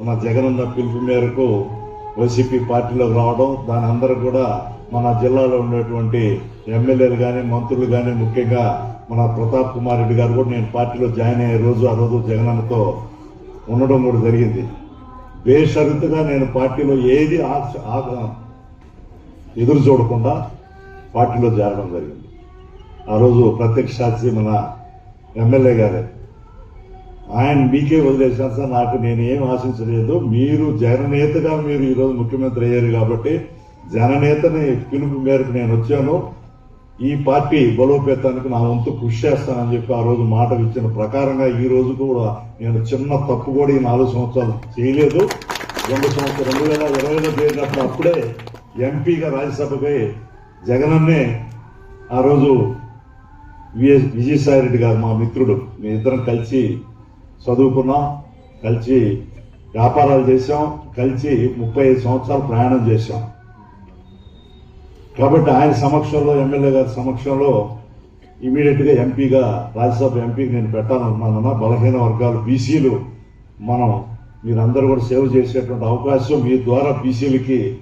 మన జగనన్న పిలుపు మేరకు వైసీపీ పార్టీలోకి రావడం దాని అందరూ కూడా మన జిల్లాలో ఉన్నటువంటి ఎమ్మెల్యేలు కానీ మంత్రులు కానీ ముఖ్యంగా మన ప్రతాప్ కుమార్ రెడ్డి గారు కూడా నేను పార్టీలో జాయిన్ అయ్యే రోజు ఆ రోజు జగనన్నతో ఉండడం కూడా జరిగింది. బేషరతుగా నేను పార్టీలో ఏది ఆ- ఎదురు చూడకుండా పార్టీలో చేరడం జరిగింది. ఆ రోజు ప్రత్యక్ష సాక్షి మన ఎమ్మెల్యే గారే. ఆయన మీకే వదిలేశాను సార్ నాకు నేను ఏం ఆశించలేదు. మీరు జననేతగా మీరు ఈరోజు ముఖ్యమంత్రి అయ్యారు కాబట్టి జననేతని పిలుపు మేరకు నేను వచ్చాను. ఈ పార్టీ బలోపేతానికి నా వంతు కృషి చేస్తానని చెప్పి ఆ రోజు మాట ఇచ్చిన ప్రకారంగా ఈ రోజు కూడా నేను చిన్న తప్పు కూడా ఈ నాలుగు సంవత్సరాలు చేయలేదు. రెండు సంవత్సరం రెండు వేల ఇరవైలో చేరినప్పుడు అప్పుడే ఎంపీగా రాజ్యసభపై జగనన్నే ఆ రోజు విఎస్ విజయసాయి రెడ్డి గారు మా మిత్రుడు మీ ఇద్దరం కలిసి చదువుకున్నాం కలిసి వ్యాపారాలు చేసాం కలిసి ముప్పై ఐదు సంవత్సరాలు ప్రయాణం చేశాం. కాబట్టి ఆయన సమక్షంలో ఎమ్మెల్యే గారి సమక్షంలో ఇమీడియట్గా ఎంపీగా రాజ్యసభ ఎంపీకి నేను పెట్టాలనుకున్నానన్నా బలహీన వర్గాలు బీసీలు మనం మీరందరూ కూడా సేవ చేసేటువంటి అవకాశం మీ ద్వారా బీసీలకి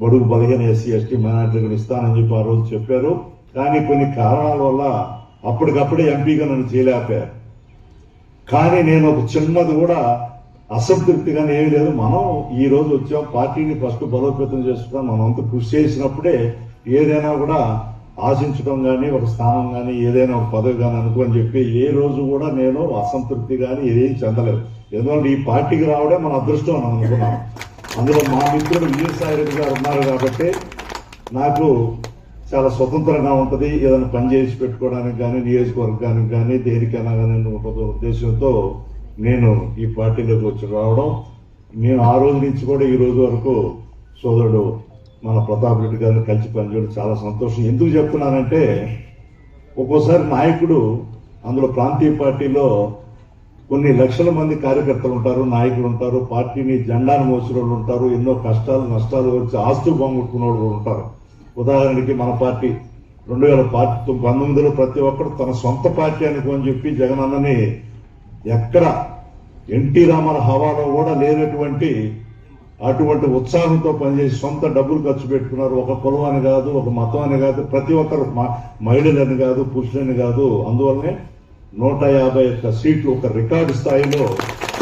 బడుగు బలహీన ఎస్సీ ఎస్టీ మైనార్టీలకు ఇస్తానని చెప్పి ఆ రోజు చెప్పారు. కానీ కొన్ని కారణాల వల్ల అప్పటికప్పుడే ఎంపీగా నన్ను చేయలేకపోయారు. కానీ నేను ఒక చిన్నది కూడా అసంతృప్తిగానే ఏమీ లేదు. మనం ఈ రోజు వచ్చాం పార్టీని ఫస్ట్ బలోపేతం చేసుకున్నాం మనం అంత కృషి చేసినప్పుడే ఏదైనా కూడా ఆశించడం కానీ ఒక స్థానం కానీ ఏదైనా ఒక పదవి కానీ అనుకోని చెప్పి ఏ రోజు కూడా నేను అసంతృప్తి కానీ ఏం చెందలేదు. ఎందుకంటే ఈ పార్టీకి రావడే మన అదృష్టం అని అనుకున్నాను. అందులో మా మిత్రుడు విజయసాయి రెడ్డి గారు ఉన్నారు కాబట్టి నాకు చాలా స్వతంత్రంగా ఉంటుంది. ఏదైనా పని చేసి పెట్టుకోవడానికి కానీ నియోజకవర్గానికి కానీ దేనికైనా కానీ ఉంటుంది ఉద్దేశంతో నేను ఈ పార్టీలోకి వచ్చి రావడం. నేను ఆ రోజు నుంచి కూడా ఈ రోజు వరకు సోదరుడు మన ప్రతాప్ రెడ్డి గారిని కలిసి పనిచేయడం చాలా సంతోషం. ఎందుకు చెప్తున్నానంటే ఒక్కోసారి నాయకుడు అందులో ప్రాంతీయ పార్టీలో కొన్ని లక్షల మంది కార్యకర్తలు ఉంటారు నాయకులు ఉంటారు పార్టీని జెండాను మోసిన ఉంటారు ఎన్నో కష్టాలు నష్టాలు వచ్చి ఆస్తు బాగుట్టుకున్న వాళ్ళు ఉంటారు. ఉదాహరణకి మన పార్టీ రెండు వేల పార్టీ పంతొమ్మిదిలో ప్రతి ఒక్కరు తన సొంత పార్టీ అనుకోని చెప్పి జగనన్నని ఎక్కడ ఎన్టీ రామన్ హవాలో కూడా లేనటువంటి అటువంటి ఉత్సాహంతో పనిచేసి సొంత డబ్బులు ఖర్చు పెట్టుకున్నారు. ఒక కులం అని కాదు ఒక మతం అని కాదు ప్రతి ఒక్కరు మ- మహిళలని కాదు పురుషులని కాదు. అందువల్లనే నూట యాభై ఒక్క సీట్లు ఒక రికార్డు స్థాయిలో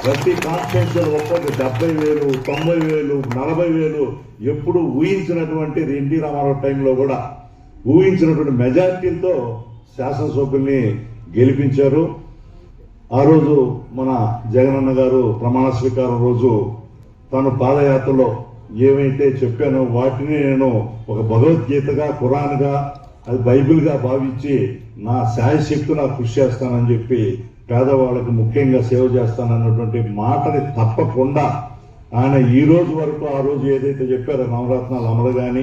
ప్రతి కాన్స్టిట్యూన్సీ ఒక్కొక్క డెబ్బై వేలు తొంభై వేలు నలభై వేలు ఎప్పుడు ఊహించినటువంటి ఎన్టీ రామారావు టైంలో కూడా ఊహించినటువంటి మెజార్టీలతో శాసనసభ్యుల్ని గెలిపించారు. ఆ రోజు మన జగనన్న గారు ప్రమాణ స్వీకారం రోజు తను పాదయాత్రలో ఏమైతే చెప్పానో వాటిని నేను ఒక భగవద్గీతగా ఖురాన్గా అది బైబిల్గా భావించి నా శాయశక్తులా కృషి చేస్తానని చెప్పి పేదవాళ్ళకి ముఖ్యంగా సేవ చేస్తానన్నటువంటి మాటని తప్పకుండా ఆయన ఈ రోజు వరకు ఆ రోజు ఏదైతే చెప్పారో నవరత్నాలు అమలు కానీ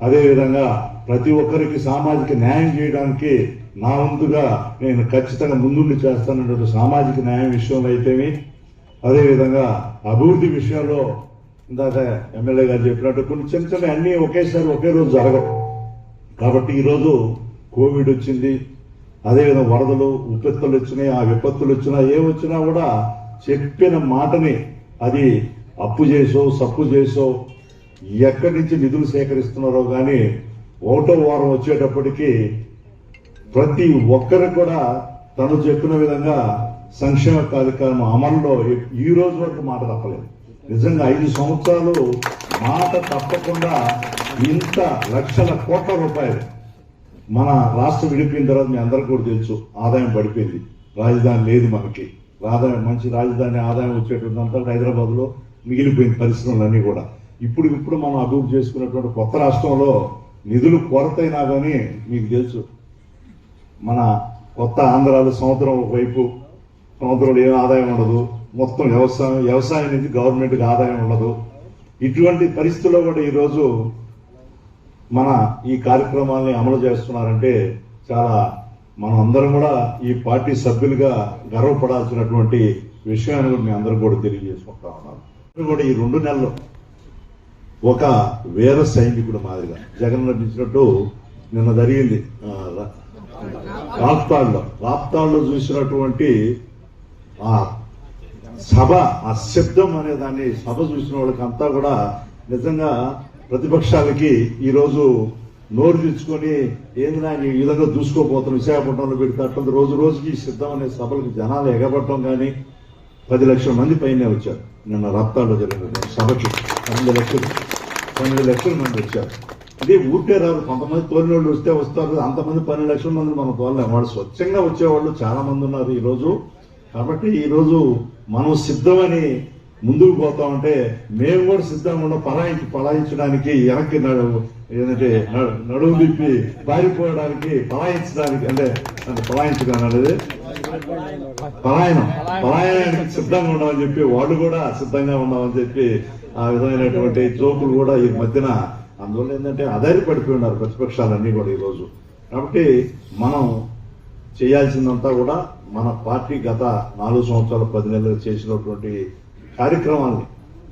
అదేవిధంగా ప్రతి ఒక్కరికి సామాజిక న్యాయం చేయడానికి నా వంతుగా నేను ఖచ్చితంగా ముందుండి చేస్తానన్నటువంటి సామాజిక న్యాయం విషయంలో అయితేమి అదేవిధంగా అభివృద్ధి విషయంలో ఇందాక ఎమ్మెల్యే గారు చెప్పినట్టు కొన్ని చిన్న చిన్న అన్నీ ఒకేసారి ఒకే రోజు జరగవు. కాబట్టి ఈరోజు కోవిడ్ వచ్చింది అదేవిధంగా వరదలు విపత్తులు వచ్చినాయి ఆ విపత్తులు వచ్చినా ఏమొచ్చినా కూడా చెప్పిన మాటని అది అప్పు చేసో సప్పు చేసో ఎక్కడి నుంచి నిధులు సేకరిస్తున్నారో కానీ ఒకటో వారం వచ్చేటప్పటికి ప్రతి ఒక్కరికి కూడా తను చెప్పిన విధంగా సంక్షేమ కార్యక్రమం అమల్లో ఈ రోజు వరకు మాట తప్పలేదు. నిజంగా ఐదు సంవత్సరాలు మాట తప్పకుండా ఇంత లక్షల కోట్ల రూపాయలు మన రాష్ట్రం విడిపోయిన తర్వాత మీ అందరికీ కూడా తెలుసు ఆదాయం పడిపోయింది. రాజధాని లేదు మనకి. ఆదాయం మంచి రాజధాని ఆదాయం వచ్చేటంతా అంతా హైదరాబాద్లో మిగిలిపోయింది పరిశ్రమలన్నీ కూడా. ఇప్పుడు ఇప్పుడు మనం అభివృద్ధి చేసుకున్నటువంటి కొత్త రాష్ట్రంలో నిధులు కొరతైనా కానీ మీకు తెలుసు మన కొత్త ఆంధ్రాలు సంవత్సరం వైపు సంవత్సరంలో ఏం ఆదాయం ఉండదు మొత్తం వ్యవసాయం వ్యవసాయం నుంచి గవర్నమెంట్కి ఆదాయం ఉండదు. ఇటువంటి పరిస్థితుల్లో కూడా ఈరోజు మన ఈ కార్యక్రమాల్ని అమలు చేస్తున్నారంటే చాలా మనం అందరం కూడా ఈ పార్టీ సభ్యులుగా గర్వపడాల్సినటువంటి విషయాన్ని కూడా మీ అందరూ కూడా తెలియజేసుకుంటా ఉన్నాను. కూడా ఈ రెండు నెలలు ఒక వేర సైనికుడు మాదిరిగా జగన్ నటించినట్టు నిన్న జరిగింది. ఆ, రా- చూసినటువంటి ఆ సభ ఆ శబ్దం అనే దాన్ని సభ చూసిన వాళ్ళకంతా కూడా నిజంగా ప్రతిపక్షాలకి ఈరోజు నోరు తెచ్చుకొని ఏంది నా ఈ విధంగా దూసుకోపోతాం విశాఖపట్నంలో పెడితే రోజు రోజుకి సిద్ధం అనే సభలకు జనాలు ఎగబడటం కానీ పది లక్షల మంది పైనే వచ్చారు. నిన్న రప్తాల్లో జరిగిన సభకి పన్నెండు లక్షలు పన్నెండు లక్షల మంది వచ్చారు. ఇది ఊరికే రాదు కొంతమంది తోలినోళ్ళు వస్తే వస్తారు అంతమంది పన్నెండు లక్షల మంది మనం తోలలేం వాళ్ళు స్వచ్ఛంగా వచ్చేవాళ్ళు చాలా మంది ఉన్నారు ఈరోజు. కాబట్టి ఈరోజు మనం సిద్ధమని ముందుకు పోతామంటే మేము కూడా సిద్ధంగా ఉన్న. పలాయించి పలాయించడానికి వెనక్కి నడు ఏంటంటే నడువు నడుము తిప్పి పారిపోవడానికి పలాయించడానికి అంటే అంటే పలాయించడం అనేది పలాయనం. పలాయనానికి సిద్ధంగా ఉన్నామని చెప్పి వాళ్ళు కూడా సిద్ధంగా ఉన్నామని చెప్పి ఆ విధమైనటువంటి జోకులు కూడా ఈ మధ్యన అందువల్ల ఏంటంటే అదారి పడిపోయి ఉన్నారు ప్రతిపక్షాలన్నీ కూడా ఈరోజు. కాబట్టి మనం చేయాల్సిందంతా కూడా మన పార్టీ గత నాలుగు సంవత్సరాల పది నెలలు చేసినటువంటి కార్యక్రమాన్ని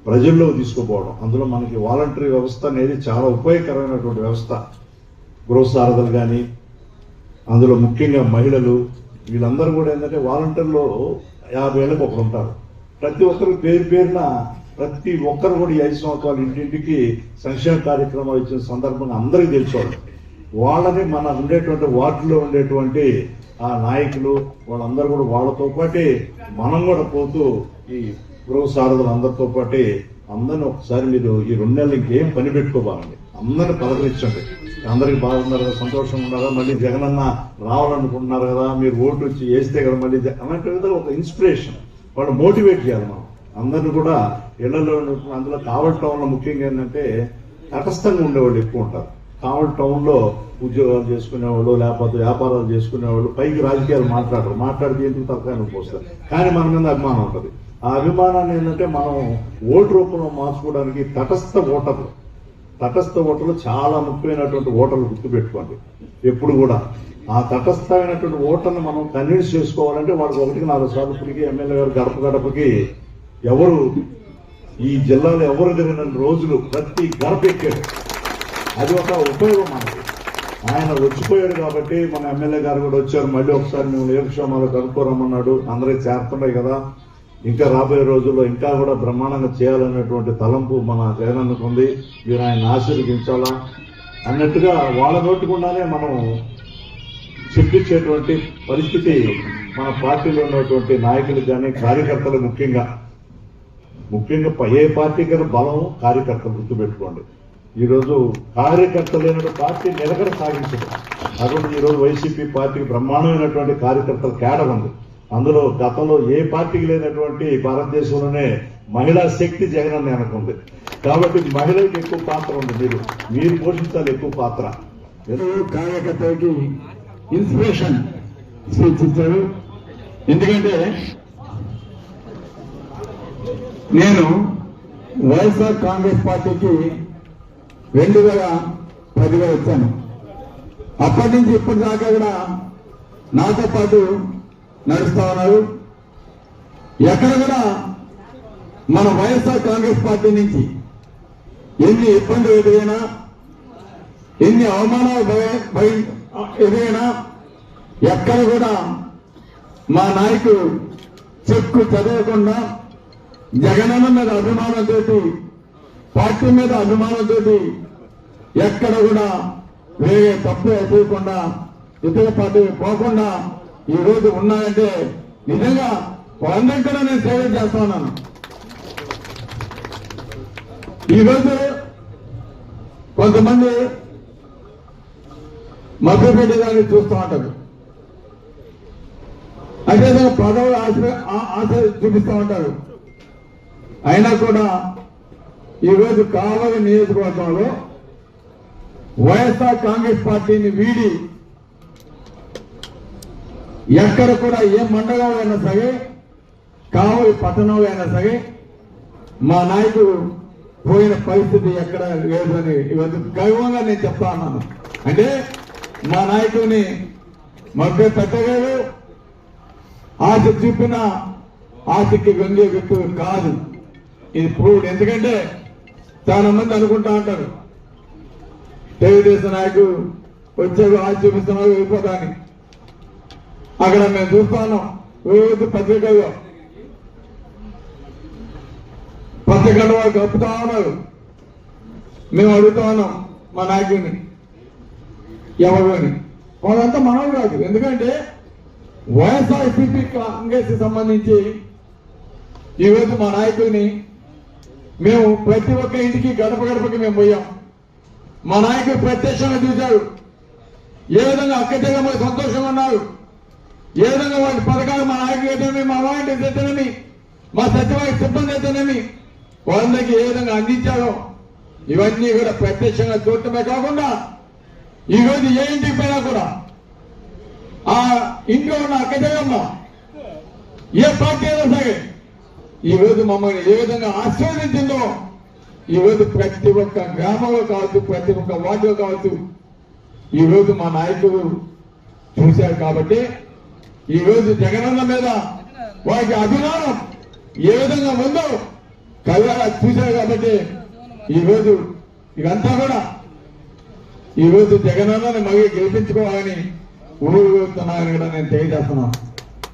ప్రజల్లో తీసుకుపోవడం. అందులో మనకి వాలంటరీ వ్యవస్థ అనేది చాలా ఉపయోగకరమైనటువంటి వ్యవస్థ. గృహసారథులు కానీ అందులో ముఖ్యంగా మహిళలు వీళ్ళందరూ కూడా ఏంటంటే వాలంటీర్లో యాభై ఏళ్ళకి ఒకరు ఉంటారు. ప్రతి ఒక్కరు పేరు పేరున ప్రతి ఒక్కరు కూడా ఈ ఐదు సంవత్సరాలు ఇంటింటికి సంక్షేమ కార్యక్రమాలు ఇచ్చిన సందర్భంగా అందరికీ తెలుసుకోవాలి. వాళ్ళని మన ఉండేటువంటి వార్డులో ఉండేటువంటి ఆ నాయకులు వాళ్ళందరూ కూడా వాళ్ళతో పాటే మనం కూడా పోతూ ఈ గృహ సారథులు అందరితో పాటే అందరిని ఒకసారి మీరు ఈ రెండు నెలలు ఇంకేం పని పెట్టుకోవాలండి అందరిని పలకరించండి. అందరికి బాగున్నారు కదా సంతోషంగా ఉన్నారా? మళ్ళీ జగనన్న రావాలనుకుంటున్నారు కదా మీరు ఓటు వచ్చి వేస్తే కదా మళ్ళీ అలాంటి విధంగా ఒక ఇన్స్పిరేషన్. వాళ్ళు మోటివేట్ చేయాలి మనం. అందరిని కూడా ఇళ్ళలో అందులో కావల్ టౌన్లో ముఖ్యంగా ఏంటంటే తటస్థంగా ఉండేవాళ్ళు ఎక్కువ ఉంటారు. కావల్ టౌన్లో ఉద్యోగాలు చేసుకునేవాళ్ళు లేకపోతే వ్యాపారాలు చేసుకునేవాళ్ళు పైకి రాజకీయాలు మాట్లాడరు. మాట్లాడితే ఎందుకు తక్కువ పోస్తారు కానీ మన మీద అభిమానం ఉంటుంది. ఆ అభిమానాన్ని ఏంటంటే మనం ఓటు రూపంలో మార్చుకోవడానికి తటస్థ ఓటర్లు. తటస్థ ఓటర్లు చాలా ముఖ్యమైనటువంటి ఓటర్లు గుర్తుపెట్టుకోండి. ఎప్పుడు కూడా. ఆ తటస్థమైనటువంటి ఓటర్ని మనం కన్విన్స్ చేసుకోవాలంటే వాడికి ఒకటికి నాలుగు సార్లు ఇప్పటికి ఎమ్మెల్యే గారు గడప గడపకి ఎవరు ఈ జిల్లాలో ఎవరు జరిగిన రోజులు ప్రతి గడప ఎక్కాడు. అది ఒక ఉపయోగం మనకి. ఆయన వచ్చిపోయాడు కాబట్టి మన ఎమ్మెల్యే గారు కూడా వచ్చారు. మళ్ళీ ఒకసారి మేము ఏరుక్షేమాలు కనుక్కోరమన్నాడు అందరికి చేరుతున్నాయి కదా. ఇంకా రాబోయే రోజుల్లో ఇంకా కూడా బ్రహ్మాండంగా చేయాలనేటువంటి తలంపు మన జగనన్నకు ఉంది. మీరు ఆయన ఆశీర్వదించాలా? అన్నట్టుగా వాళ్ళ నోటికుండానే మనం చెప్పించేటువంటి పరిస్థితి మన పార్టీలో ఉన్నటువంటి నాయకులు కానీ కార్యకర్తలు ముఖ్యంగా. ముఖ్యంగా ఏ పార్టీ కన్నా బలం కార్యకర్తలు గుర్తుపెట్టుకోండి. ఈరోజు కార్యకర్త లేనటువంటి పార్టీ నిలకడ సాగించదు. అటువంటి ఈరోజు వైసీపీ పార్టీకి బ్రహ్మాండమైనటువంటి కార్యకర్తల కేడ ఉంది. అందులో గతంలో ఏ పార్టీకి లేనటువంటి భారతదేశంలోనే మహిళా శక్తి జగన్ అని అనుకుంది. కాబట్టి మహిళలకు ఎక్కువ పాత్ర ఉంది మీరు. మీరు పోషించాలి ఎక్కువ పాత్ర. కార్యకర్తలకి ఇన్స్పిరేషన్ స్పీచ్ ఇచ్చారు ఎందుకంటే నేను వైఎస్ఆర్ కాంగ్రెస్ పార్టీకి రెండు వేల పదిలో వచ్చాను. అప్పటి నుంచి ఇప్పటిదాకా కూడా నాతో పాటు నడుస్తా ఉన్నారు. ఎక్కడ కూడా మన వైఎస్ఆర్ కాంగ్రెస్ పార్టీ నుంచి ఎన్ని ఇబ్బందులు ఎదురైనా ఎన్ని అవమానాలు భయ- ఎదురైనా ఎక్కడ కూడా మా నాయకుడు చెక్కు చదవకుండా జగనన్న మీద అభిమానంతో పార్టీ మీద అభిమానంతో ఎక్కడ కూడా వేరే తప్పు ఎదురకుండా ఇతర పార్టీ పోకుండా ఈ రోజు ఉన్నాయంటే నిజంగా వాళ్ళందరికీ కూడా నేను సేవ చేస్తా ఉన్నాను. ఈ రోజు కొంతమంది మధ్యపేట గారిని చూస్తూ ఉంటారు. అదేవిధంగా పదవులు ఆశ ఆశ చూపిస్తూ ఉంటారు. అయినా కూడా ఈరోజు కావలి నియోజకవర్గంలో వైఎస్ఆర్ కాంగ్రెస్ పార్టీని వీడి ఎక్కడ కూడా ఏ మండలం అయినా సరే కావలి పట్టణం అయినా సరే మా నాయకుడు పోయిన పరిస్థితి ఎక్కడ లేదని అని ఇవన్నీ గర్వంగా నేను చెప్తా ఉన్నాను. అంటే మా నాయకుడిని మధ్య పెట్టలేదు ఆశ చూపిన ఆశకి గంగే వ్యక్తులు కాదు. ఇది ప్రూవ్డ్. ఎందుకంటే చాలా మంది అనుకుంటా ఉంటారు తెలుగుదేశం నాయకుడు వచ్చే ఆశ చూపిస్తున్నారు వెళ్ళిపోతానికి అక్కడ మేము చూస్తా వివిధ రోజు పత్రికల్లో పచ్చగడ్డ వాళ్ళు కప్పుతా ఉన్నారు. మేము అడుగుతా ఉన్నాం మా నాయకుడిని ఎవరు అని వాళ్ళంతా మనవి కాదు. ఎందుకంటే వైఎస్ఆర్సీపీ కాంగ్రెస్ సంబంధించి ఈరోజు మా నాయకుడిని మేము ప్రతి ఒక్క ఇంటికి గడప గడపకి మేము పోయాం. మా నాయకుడు ప్రత్యక్షంగా చూశారు ఏ విధంగా అక్క సంతోషంగా ఉన్నారు? ఏ విధంగా వాటి పథకాలు మా నాయకులు అయితేనేమి మా వాలంటీర్స్ అయితేనేమి మా సచివాలయ సిబ్బంది అయితేనేమి వాళ్ళకి ఏ విధంగా అందించారో ఇవన్నీ కూడా ప్రత్యక్షంగా చూడటమే కాకుండా ఈ రోజు ఏ ఇంటికి పోయినా కూడా ఆ ఇంట్లో ఉన్న అక్క ఏ పార్టీ అయినా సరే ఈ రోజు మమ్మల్ని ఏ విధంగా ఆశీర్వదించిందో ఈ రోజు ప్రతి ఒక్క గ్రామంలో కావచ్చు ప్రతి ఒక్క వార్డులో కావచ్చు ఈ రోజు మా నాయకులు చూశారు కాబట్టి ఈ రోజు జగనన్న మీద వారికి అభిమానం ఏ విధంగా ఉందో కళ్ళగా చూశారు కాబట్టి ఈ రోజు ఇదంతా కూడా ఈ రోజు జగనన్నని మళ్ళీ గెలిపించుకోవాలని ఊరు వెళ్తున్నానని కూడా నేను తెలియజేస్తున్నాను.